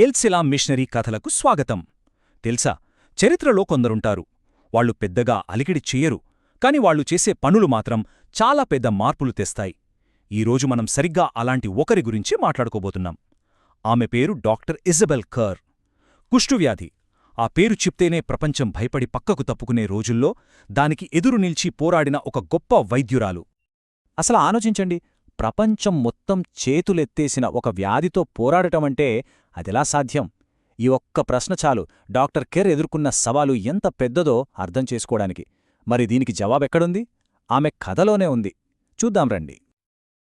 ఎల్సిలాం machinery కథలకు స్వాగతం. తెలుసా? చరిత్రలో కొందరుంటారు. వాళ్ళు పెద్దగా అలికిడి చెయ్యరు కాని వాళ్ళు చేసే పనులు మాత్రం చాలా పెద్ద మార్పులు తెస్తాయి. ఈరోజు మనం సరిగ్గా అలాంటి ఒకరి గురించి మాట్లాడుకోబోతున్నాం. ఆమె పేరు డాక్టర్ ఇజబెల్ కర్. కుష్టువ్యాధి ఆ పేరు చెప్తేనే ప్రపంచం భయపడి పక్కకు తప్పుకునే రోజుల్లో దానికి ఎదురు నిల్చి పోరాడిన ఒక గొప్ప వైద్యురాలు. అసలు ఆలోచించండి ప్రపంచం మొత్తం చేతులెత్తేసిన ఒక వ్యాధితో పోరాడటమంటే అదిలా సాధ్యం? ఈ ఒక్క ప్రశ్న చాలు. డాక్టర్ కెర్ ఎదుర్కొన్న సవాలు ఎంత పెద్దదో అర్థం చేసుకోవడానికి. మరి దీనికి జవాబెక్కడుంది? ఆమె కథలోనే ఉంది. చూద్దాం రండి.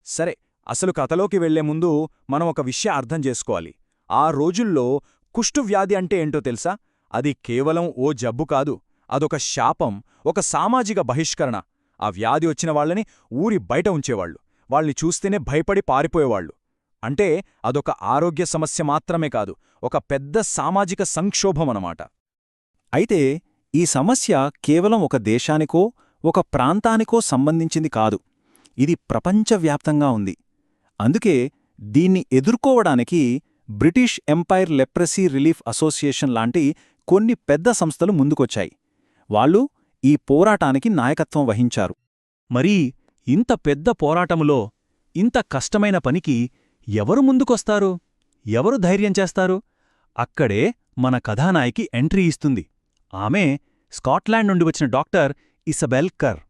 సరే అసలు కథలోకి వెళ్ళే ముందు మనం ఒక విషయం అర్థం చేసుకోవాలి. ఆ రోజుల్లో కుష్ఠువ్యాధి అంటే ఏంటో తెలుసా? అది కేవలం ఓ జబ్బు కాదు. అదొక శాపం ఒక సామాజిక బహిష్కరణ. ఆ వ్యాధి వచ్చిన వాళ్ళని ఊరి బయట ఉంచేవాళ్ళు వాళ్ళని చూస్తేనే భయపడి పారిపోయేవాళ్ళు అంటే అదొక ఆరోగ్య సమస్య మాత్రమే కాదు ఒక పెద్ద సామాజిక సంక్షోభమనమాట అయితే ఈ సమస్య కేవలం ఒక దేశానికో ఒక ప్రాంతానికో సంబంధించింది కాదు. ఇది ప్రపంచవ్యాప్తంగా ఉంది. అందుకే దీన్ని ఎదుర్కోవడానికి British empire leprosy relief association లాంటి కొన్ని పెద్ద సంస్థలు ముందుకొచ్చాయి. వాళ్ళు ఈ పోరాటానికి నాయకత్వం వహించారు. మరి ఇంత పెద్ద పోరాటములో ఇంత కష్టమైన పనికి ఎవరు ముందుకొస్తారు? ఎవరు ధైర్యం చేస్తారు? అక్కడే మన కథానాయికి ఎంట్రీ ఇస్తుంది. ఆమె స్కాట్లాండ్ నుండి వచ్చిన డాక్టర్ ఇసబెల్ కర్.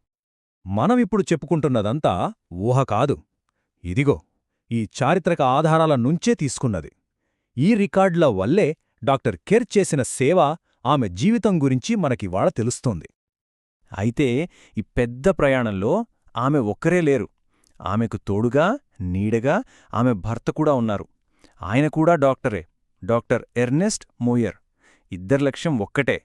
మనమిప్పుడు చెప్పుకుంటున్నదంతా ఊహ కాదు. ఇదిగో ఈ చారిత్రక ఆధారాల నుంచే తీసుకున్నది. ఈ రికార్డుల వల్లే డాక్టర్ కెర్ చేసిన సేవ ఆమె జీవితం గురించి మనకివాళ తెలుస్తోంది. అయితే ఈ పెద్ద ప్రయాణంలో ఆమె ఒక్కరే లేరు. ఆమెకు తోడుగా నీడగా ఆమె భర్త కూడా ఉన్నారు. ఆయన కూడా డాక్టరే. Doctor Ernest Moyer. ఇద్దరి లక్ష్యం ఒక్కటే.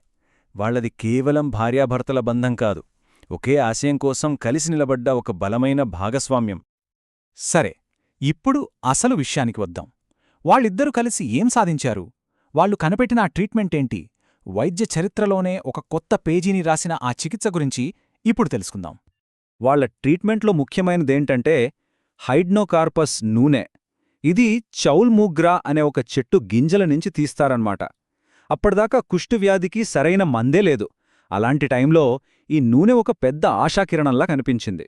వాళ్ళది కేవలం భార్యాభర్తల బంధం కాదు. ఒకే ఆశయం కోసం కలిసి నిలబడ్డ ఒక బలమైన భాగస్వామ్యం. సరే ఇప్పుడు అసలు విషయానికి వద్దాం. వాళ్ళిద్దరూ కలిసి ఏం సాధించారు? వాళ్ళు కనిపెట్టిన ఆ ట్రీట్మెంటేంటి వైద్య చరిత్రలోనే ఒక కొత్త పేజీని రాసిన ఆ చికిత్స గురించి ఇప్పుడు తెలుసుకుందాం. వాళ్ళ ట్రీట్మెంట్లో ముఖ్యమైనదేంటంటే హైడ్నోకార్పస్ నూనె. ఇది చౌల్ మూగ్రా అనే ఒక చెట్టు గింజల నుంచి తీస్తారన్నమాట. అప్పటిదాకా కుష్టువ్యాధికి సరైన మందే లేదు. అలాంటి టైంలో ఈ నూనె ఒక పెద్ద ఆశాకిరణంలా కనిపించింది.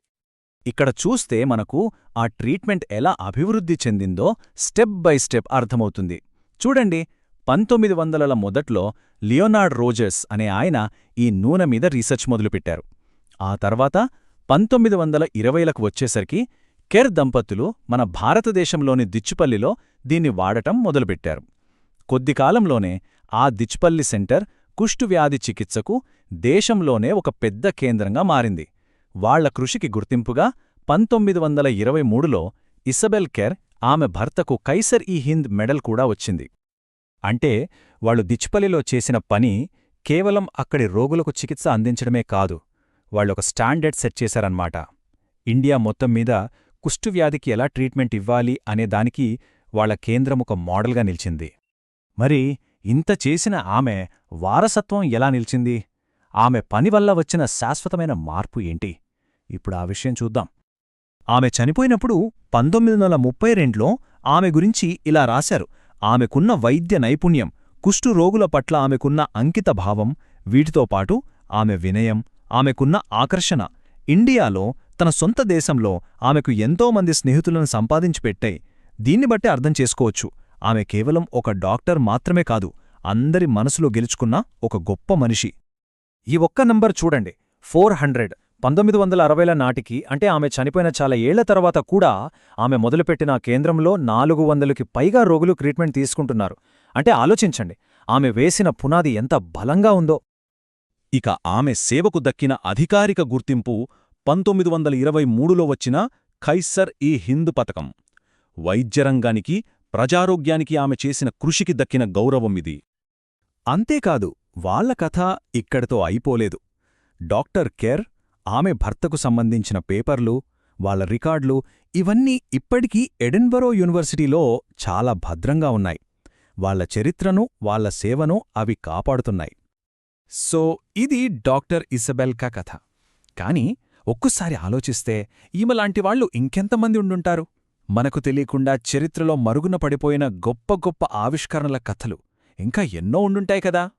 ఇక్కడ చూస్తే మనకు ఆ ట్రీట్మెంట్ ఎలా అభివృద్ధి చెందిందో స్టెప్ బై స్టెప్ అర్థమవుతుంది. చూడండి పంతొమ్మిది వందలల మొదట్లో లియోనార్డ్ రోజర్స్ అనే ఆయన ఈ నూనె మీద రీసెర్చ్ మొదలుపెట్టారు. ఆ తర్వాత పంతొమ్మిది వందల ఇరవైలకు వచ్చేసరికి కెర్ దంపతులు మన భారతదేశంలోని దిచ్చుపల్లిలో దీన్ని వాడటం మొదలుపెట్టారు. కొద్దికాలంలోనే ఆ దిచ్పల్లి సెంటర్ కుష్టువ్యాధి చికిత్సకు దేశంలోనే ఒక పెద్ద కేంద్రంగా మారింది. వాళ్ళ కృషికి గుర్తింపుగా పంతొమ్మిది వందల ఇరవై మూడులో ఇసబెల్ కెర్ ఆమె భర్తకు కైసర్ ఈ హింద్ మెడల్ కూడా వచ్చింది. అంటే వాళ్ళు దిచ్పల్లిలో చేసిన పని కేవలం అక్కడి రోగులకు చికిత్స అందించడమే కాదు వాళ్ళొక స్టాండర్డ్ సెట్ చేశారన్నమాట ఇండియా మొత్తం మీద కుష్టువ్యాధికి ఎలా ట్రీట్మెంట్ ఇవ్వాలి అనే దానికి వాళ్ళ కేంద్రం ఒక మోడల్గా నిలిచింది. మరి ఇంత చేసిన ఆమె వారసత్వం ఎలా నిలిచింది? ఆమె పని వల్ల వచ్చిన శాశ్వతమైన మార్పు ఏంటి? ఇప్పుడు ఆ విషయం చూద్దాం. ఆమె చనిపోయినప్పుడు పంతొమ్మిది వందల ముప్పై రెండులో ఆమె గురించి ఇలా రాశారు. ఆమెకున్న వైద్య నైపుణ్యం కుష్ఠు రోగుల పట్ల ఆమెకున్న అంకితభావం వీటితో పాటు ఆమె వినయం ఆమెకున్న ఆకర్షణ. ఇండియాలో తన సొంత దేశంలో ఆమెకు ఎంతోమంది స్నేహితులను సంపాదించి పెట్టాయి దీన్ని బట్టే అర్థం చేసుకోవచ్చు. ఆమె కేవలం ఒక డాక్టర్ మాత్రమే కాదు అందరి మనసులో గెలుచుకున్న ఒక గొప్ప మనిషి. ఈ ఒక్క నంబర్ చూడండి. Four hundred. పంతొమ్మిది వందల అరవైల నాటికి అంటే ఆమె చనిపోయిన చాలా ఏళ్ళ తర్వాత కూడా ఆమె మొదలుపెట్టిన కేంద్రంలో నాలుగు వందలకి పైగా రోగులు ట్రీట్మెంట్ తీసుకుంటున్నారు. అంటే ఆలోచించండి. ఆమె వేసిన పునాది ఎంత బలంగా ఉందో. ఇక ఆమె సేవకు దక్కిన అధికారిక గుర్తింపు పంతొమ్మిది వందల ఇరవై మూడులో వచ్చిన ఖైసర్ ఈ హింద్ పథకం. వైద్యరంగానికి ప్రజారోగ్యానికి ఆమె చేసిన కృషికి దక్కిన గౌరవం ఇది. అంతేకాదు వాళ్ళ కథ ఇక్కడితో అయిపోలేదు. డాక్టర్ కెర్ ఆమె భర్తకు సంబంధించిన పేపర్లు వాళ్ళ రికార్డులు ఇవన్నీ ఇప్పటికీ ఎడిన్బరో యూనివర్సిటీలో చాలా భద్రంగా ఉన్నాయి. వాళ్ళ చరిత్రను వాళ్ళ సేవను అవి కాపాడుతున్నాయి. సో ఇది డాక్టర్ ఇసబెల్కా కథ. కానీ ఒక్కసారి ఆలోచిస్తే ఈమెలాంటి వాళ్ళు ఇంకెంతమంది ఉండుంటారు? మనకు తెలియకుండా చరిత్రలో మరుగున పడిపోయిన గొప్ప గొప్ప ఆవిష్కరణల కథలు ఇంకా ఎన్నో ఉండుంటాయి కదా?